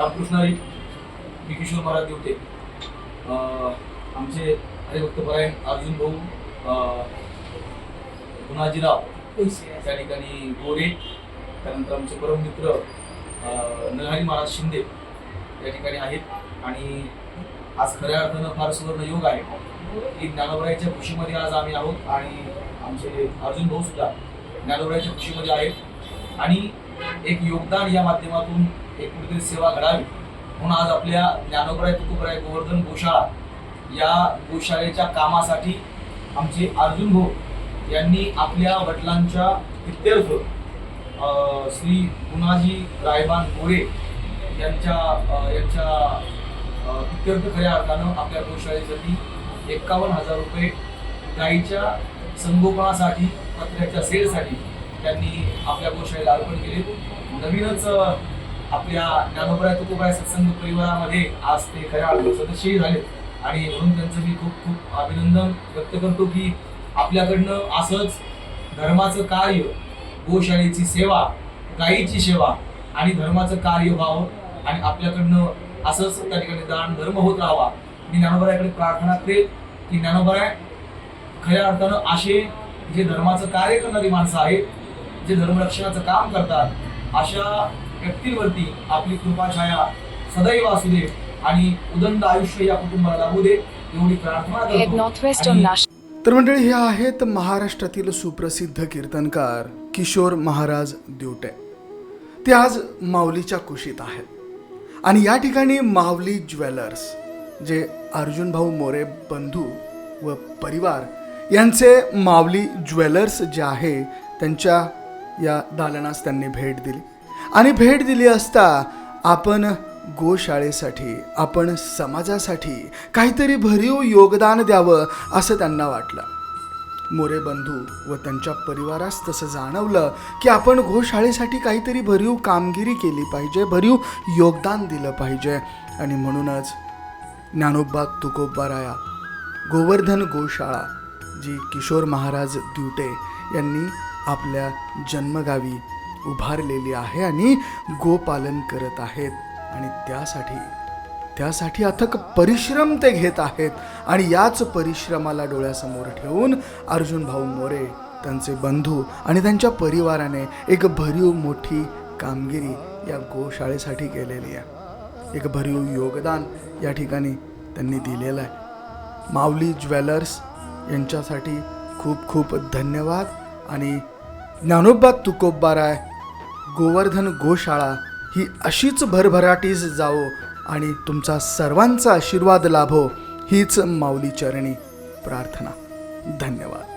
रामकृष्णारी मी किशोर महाराज देवते आमचे हरिभक्तपरायण अर्जुन भाऊ गुणाजीराव त्या ठिकाणी गोरे त्यानंतर आमचे परममित्र नरहरी महाराज शिंदे या ठिकाणी आहेत. आणि आज खऱ्या अर्थानं फार सुवर्ण योग आहे. की ज्ञानोबराईच्या खुशीमध्ये आज आम्ही आहोत आणि आमचे अर्जुन भाऊ सुद्धा ज्ञानोबराईच्या खुशीमध्ये आहेत. आणि एक योगदान या माध्यमातून एक कुठेतरी सेवा घडावी. म्हणून आज आपल्या ज्ञानोबराय तुकोबराय गोवर्धन गोशाळा या गोशाळेच्या कामासाठी आमचे अर्जुन भाऊ यांनी आपल्या वडिलांच्या इत्यर्थ अं, श्री गुणाजी रायबान गोरे यांच्या यांच्या अं, खऱ्या अर्थानं आपल्या गोशाळेसाठी एक्कावन्न हजार रुपये गाईच्या संगोपनासाठी पत्र्याच्या सेलसाठी त्यांनी आपल्या गोशाळेला अर्पण केले. नवीनच आपल्या ज्ञानोबराय तुकोबाय सत्संग परिवारामध्ये आज ते खऱ्या अर्थानं सदस्यही झाले आणि म्हणून त्यांचं मी खूप खूप अभिनंदन व्यक्त करतो की आपल्याकडनं असंच धर्माचं कार्य गोशाळेची सेवा गायीची सेवा आणि धर्माचं कार्य व्हावं आणि आपल्याकडनं असंच त्या ठिकाणी दान धर्म होत राहावा. मी ज्ञानोबरायाकडे प्रार्थना करेल की ज्ञानोबराय खऱ्या अर्थानं असे जे धर्माचं कार्य करणारी माणसं आहेत जे धर्मरक्षणाचं काम करतात अशा व्यक्तींवरती आपली कृपाछाया सदैव असू दे आणि उदंड आयुष्य या कुटुंबाला लाभू दे एवढी प्रार्थना. तर मंडळी हे आहेत महाराष्ट्रातील सुप्रसिद्ध कीर्तनकार किशोर महाराज दिवटे ते आज माऊलीच्या कुशीत आहेत. आणि या ठिकाणी माऊली ज्वेलर्स जे अर्जुन भाऊ मोरे बंधू व परिवार यांचे माऊली ज्वेलर्स जे आहे त्यांच्या या दालनास त्यांनी भेट दिली. आणि भेट दिली असता आपण गोशाळेसाठी आपण समाजासाठी काहीतरी भरीव योगदान द्यावं असं त्यांना वाटलं. मोरे बंधू व त्यांच्या परिवारास तसं जाणवलं की आपण गोशाळेसाठी काहीतरी भरीव कामगिरी केली पाहिजे भरीव योगदान दिलं पाहिजे. आणि म्हणूनच ज्ञानोबा तुकोबाराया गोवर्धन गोशाळा जी किशोर महाराज दिवटे यांनी आपल्या जन्मगावी उभारलेली आहे आणि गोपालन करत आहेत. आणि त्यासाठी त्यासाठी अथक परिश्रम ते घेत आहेत. आणि याच परिश्रमाला डोळ्यासमोर ठेवून अर्जुन भाऊ मोरे त्यांचे बंधू आणि त्यांच्या परिवाराने एक भरीव मोठी कामगिरी या गोशाळेसाठी केलेली आहे. एक भरीव योगदान या ठिकाणी त्यांनी दिलेलं आहे. माऊली ज्वेलर्स यांच्यासाठी खूप खूप धन्यवाद. आणि ज्ञानोबा तुकोबाराय गोवर्धन गोशाळा ही अशीच भरभराटीस जावो आणि तुमचा सर्वांचा आशीर्वाद लाभो हीच माऊली चरणी प्रार्थना. धन्यवाद.